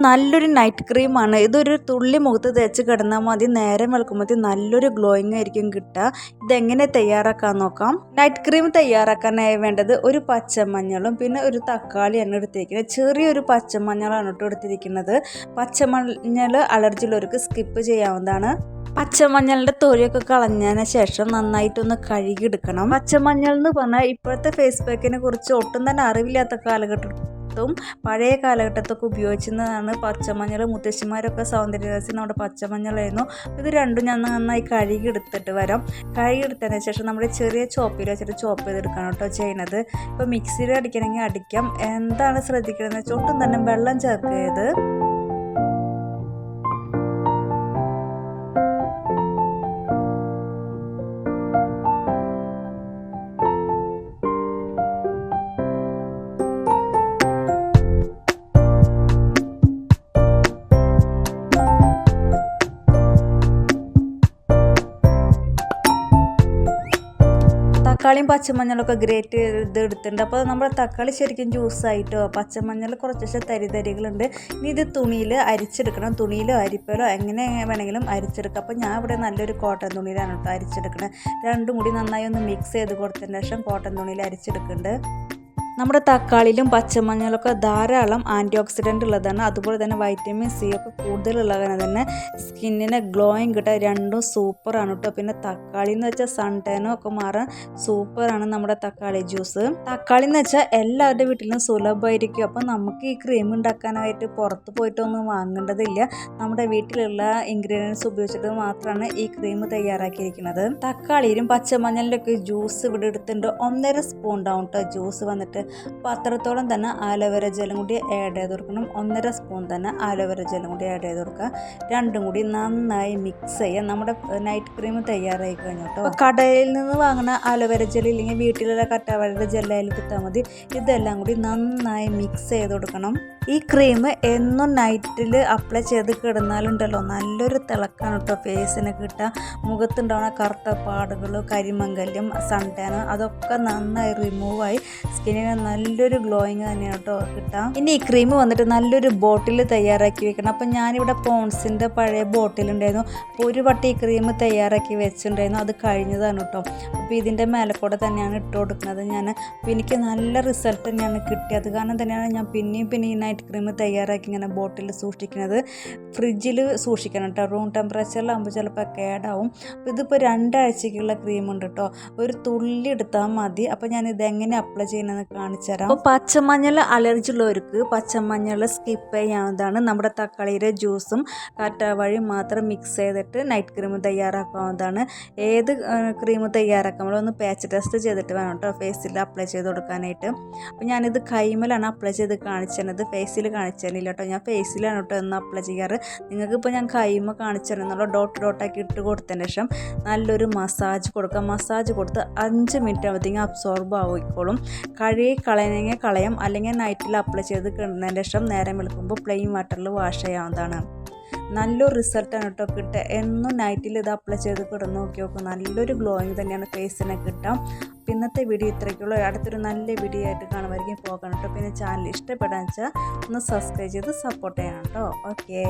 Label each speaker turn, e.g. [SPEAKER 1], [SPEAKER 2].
[SPEAKER 1] നല്ലൊരു നൈറ്റ് ക്രീമാണ് ഇതൊരു തുള്ളി മുഖത്ത് തേച്ച് കിടന്നാൽ മതി. നേരം വിളക്കുമ്പോൾ നല്ലൊരു ഗ്ലോയിങ് ആയിരിക്കും കിട്ടുക. ഇതെങ്ങനെ തയ്യാറാക്കാൻ നോക്കാം. നൈറ്റ് ക്രീം തയ്യാറാക്കാനായി വേണ്ടത് ഒരു പച്ചമഞ്ഞളും പിന്നെ ഒരു തക്കാളിയാണ് എടുത്തിരിക്കുന്നത്. ചെറിയൊരു പച്ചമഞ്ഞളാണ് കേട്ടോ എടുത്തിരിക്കുന്നത്. പച്ചമഞ്ഞൾ അലർജിയുള്ളവർക്ക് സ്കിപ്പ് ചെയ്യാവുന്നതാണ്. പച്ചമഞ്ഞളിന്റെ തൊലിയൊക്കെ കളഞ്ഞതിന് ശേഷം നന്നായിട്ടൊന്ന് കഴുകിയെടുക്കണം. പച്ചമഞ്ഞൾ എന്ന് പറഞ്ഞാൽ ഇപ്പോഴത്തെ ഫേസ് പാക്കിനെ കുറിച്ച് ഒട്ടും തന്നെ അറിവില്ലാത്ത കാലഘട്ടത്തും പഴയ കാലഘട്ടത്തൊക്കെ ഉപയോഗിച്ചിരുന്നതാണ് പച്ചമഞ്ഞൾ. മുത്തശ്ശിമാരൊക്കെ സൗന്ദര്യദാസി നമ്മുടെ പച്ചമഞ്ഞളായിരുന്നു. ഇത് രണ്ടും ഞാൻ നന്നായി കഴുകി എടുത്തിട്ട് വരാം. കഴുകി എടുത്തതിന് ശേഷം നമ്മുടെ ചെറിയ ചോപ്പിൽ വെച്ചിട്ട് ചോപ്പ് ചെയ്തെടുക്കണം കേട്ടോ ചെയ്യുന്നത്. ഇപ്പോൾ മിക്സിയിൽ അടിക്കണമെങ്കിൽ അടിക്കാം. എന്താണ് ശ്രദ്ധിക്കണമെന്ന് വെച്ചാൽ ഒട്ടും തന്നെ വെള്ളം ചേർക്കരുത്. തക്കാളിയും പച്ചമഞ്ഞളൊക്കെ ഗ്രേറ്റ് ചെയ്ത് എടുത്തിട്ടുണ്ട്. അപ്പോൾ നമ്മുടെ തക്കാളി ശരിക്കും ജ്യൂസായിട്ടോ പച്ചമഞ്ഞൾ കുറച്ച് തരി തരികളുണ്ട്. ഇനി ഇത് തുണിയിൽ അരിച്ചെടുക്കണം. തുണിയിലോ അരിപ്പയിലോ എങ്ങനെ വേണമെങ്കിലും അരിച്ചെടുക്കാം. അപ്പോൾ ഞാൻ ഇവിടെ നല്ലൊരു കോട്ടൺ തുണിയിലാണ് കേട്ടോ അരിച്ചെടുക്കുന്നത് രണ്ടും കൂടി നന്നായി ഒന്ന് മിക്സ് ചെയ്ത് കൊടുത്തതിന് ശേഷം കോട്ടൺ തുണിയിൽ അരിച്ചെടുക്കുന്നുണ്ട്. നമ്മുടെ തക്കാളിയിലും പച്ചമഞ്ഞളൊക്കെ ധാരാളം ആന്റി ഓക്സിഡന്റ് ഉള്ളതാണ്. അതുപോലെ തന്നെ വൈറ്റമിൻ സി ഒക്കെ കൂടുതലുള്ളതാണ്. തന്നെ സ്കിന്നിന് ഗ്ലോയിങ് കിട്ടാൻ രണ്ടും സൂപ്പറാണ് കേട്ടോ. പിന്നെ തക്കാളി എന്ന് വെച്ചാൽ സൺടാനും ഒക്കെ മാറാൻ സൂപ്പറാണ് നമ്മുടെ തക്കാളി ജ്യൂസ് തക്കാളി എന്ന് വെച്ചാൽ എല്ലാവരുടെ വീട്ടിലും സുലഭമായിരിക്കും. അപ്പം നമുക്ക് ഈ ക്രീം ഉണ്ടാക്കാനായിട്ട് പുറത്ത് പോയിട്ടൊന്നും വാങ്ങേണ്ടതില്ല. നമ്മുടെ വീട്ടിലുള്ള ഇൻഗ്രീഡിയൻസ് ഉപയോഗിച്ചിട്ട് മാത്രമാണ് ഈ ക്രീം തയ്യാറാക്കിയിരിക്കുന്നത്. തക്കാളിയിലും പച്ചമഞ്ഞളിലൊക്കെ ജ്യൂസ് ഇവിടെ എടുത്തിട്ടുണ്ട്. ഒന്നര സ്പൂൺ ഉണ്ടാവും കേട്ടോ ജ്യൂസ് വന്നിട്ട് അപ്പോൾ അത്രത്തോളം തന്നെ ആലോവേര ജലം കൂടി ആഡ് ചെയ്ത് കൊടുക്കണം. ഒന്നര സ്പൂൺ തന്നെ ആലോവേര ജലം കൂടി ആഡ് ചെയ്ത് കൊടുക്കുക. രണ്ടും കൂടി നന്നായി മിക്സ് ചെയ്യുക. നമ്മുടെ നൈറ്റ് ക്രീം തയ്യാറായി കഴിഞ്ഞു കേട്ടോ കടയിൽ നിന്ന് വാങ്ങുന്ന ആലോവേര ജെൽ ഇല്ലെങ്കിൽ വീട്ടിലുള്ള കറ്റാവഴയുടെ ജെല്ലായാലും കിട്ടാൽ മതി. ഇതെല്ലാം കൂടി നന്നായി മിക്സ് ചെയ്ത് കൊടുക്കണം. ഈ ക്രീം എന്നും നൈറ്റിൽ അപ്ലൈ ചെയ്ത് കിടന്നാലുണ്ടല്ലോ. നല്ലൊരു തിളക്കാണ് കേട്ടോ ഫേസിന് കിട്ടുക മുഖത്തുണ്ടാവുന്ന കറുത്ത പാടുകൾ കരിമങ്കല്യം സൺടാൻ അതൊക്കെ നന്നായി റിമൂവായി സ്കിന്നിന് നല്ലൊരു ഗ്ലോയിങ് തന്നെയാണ് കേട്ടോ. കിട്ടുക ഇനി ഈ ക്രീം വന്നിട്ട് നല്ലൊരു ബോട്ടിൽ തയ്യാറാക്കി വെക്കണം. അപ്പം ഞാനിവിടെ പോൺസിന്റെ പഴയ ബോട്ടിലുണ്ടായിരുന്നു അപ്പോൾ ഒരു വട്ടം ഈ ക്രീം തയ്യാറാക്കി വെച്ചിട്ടുണ്ടായിരുന്നു. അത് കഴിഞ്ഞതാണ് കേട്ടോ അപ്പോൾ ഇതിന്റെ മേലക്കൂടെ തന്നെയാണ് ഇട്ട് കൊടുക്കുന്നത് ഞാൻ അപ്പോൾ എനിക്ക് നല്ല റിസൾട്ട് തന്നെയാണ് കിട്ടിയത്. കാരണം തന്നെയാണ് ഞാൻ പിന്നെയും പിന്നെയും നൈറ്റ് ക്രീം തയ്യാറാക്കി ഇങ്ങനെ ബോട്ടിൽ സൂക്ഷിക്കുന്നത്. ഫ്രിഡ്ജിൽ സൂക്ഷിക്കണം കേട്ടോ. റൂം ടെമ്പറേച്ചറിലാകുമ്പോൾ ചിലപ്പോൾ കേടാവും. അപ്പോൾ ഇതിപ്പോൾ രണ്ടാഴ്ചക്കുള്ള ക്രീം ഉണ്ട് കേട്ടോ. ഒരു തുള്ളി എടുത്താൽ മതി. അപ്പോൾ ഞാൻ ഇതെങ്ങനെ അപ്ലൈ ചെയ്യണമെന്ന് കാണിച്ചു തരാം. അപ്പോൾ പച്ചമഞ്ഞൾ അലർജി ഉള്ളവർക്ക് പച്ചമഞ്ഞൾ സ്കിപ്പ് ചെയ്യാവുന്നതാണ്. നമ്മുടെ തക്കാളിയുടെ ജ്യൂസും കാറ്റാവഴി മാത്രം മിക്സ് ചെയ്തിട്ട് നൈറ്റ് ക്രീം തയ്യാറാക്കാവുന്നതാണ്. ഏത് ക്രീം തയ്യാറാക്കുമ്പോൾ ഒന്ന് പാച്ച് ടെസ്റ്റ് ചെയ്തിട്ട് വേണം കേട്ടോ. ഫേസിൽ അപ്ലൈ ചെയ്ത് കൊടുക്കാനായിട്ട്. അപ്പോൾ ഞാനിത് കൈമലാണ് അപ്ലൈ ചെയ്ത് കാണിച്ചത് ഫേസിൽ കാണിച്ചു തരുന്നില്ല കേട്ടോ ഞാൻ ഫേസിലാണ് കേട്ടോ എന്ന് അപ്ലൈ ചെയ്യാറ്. നിങ്ങൾക്ക് ഇപ്പോൾ ഞാൻ കൈമ കാണിച്ചു തരുന്നുള്ള ഡോട്ട് ഡോട്ടാക്കി ഇട്ട് കൊടുത്തതിന് ശേഷം നല്ലൊരു മസാജ് കൊടുക്കുക മസാജ് കൊടുത്ത് അഞ്ച് മിനിറ്റ് ആകുമ്പോഴത്തേക്കും അബ്സോർബ് ആയിക്കോളും. കഴുകി കളയണമെങ്കിൽ കളയാം. അല്ലെങ്കിൽ നൈറ്റിൽ അപ്ലൈ ചെയ്ത് കിടന്നതിന് ശേഷം നേരം വെളുക്കുമ്പോൾ പ്ലെയിൻ വാട്ടറിൽ വാഷ് ചെയ്യാവുന്നതാണ്. നല്ലൊരു റിസൾട്ടാണ് കേട്ടോ കിട്ടുക. എന്നും നൈറ്റിൽ ഇത് അപ്ലൈ ചെയ്ത് കിടന്ന് നോക്കി നോക്കും. നല്ലൊരു ഗ്ലോയിങ് തന്നെയാണ് ഫേസിനെ കിട്ടാം. അപ്പോൾ ഇന്നത്തെ വീഡിയോ ഇത്രയ്ക്കുള്ളൂ. അടുത്തൊരു നല്ല വീഡിയോ ആയിട്ട് കാണുമായിരിക്കും. പോകണം കേട്ടോ. പിന്നെ ചാനൽ ഇഷ്ടപ്പെടാന്ന് വെച്ചാൽ ഒന്ന് സബ്സ്ക്രൈബ് ചെയ്ത് സപ്പോർട്ട് ചെയ്യണം കേട്ടോ. ഓക്കേ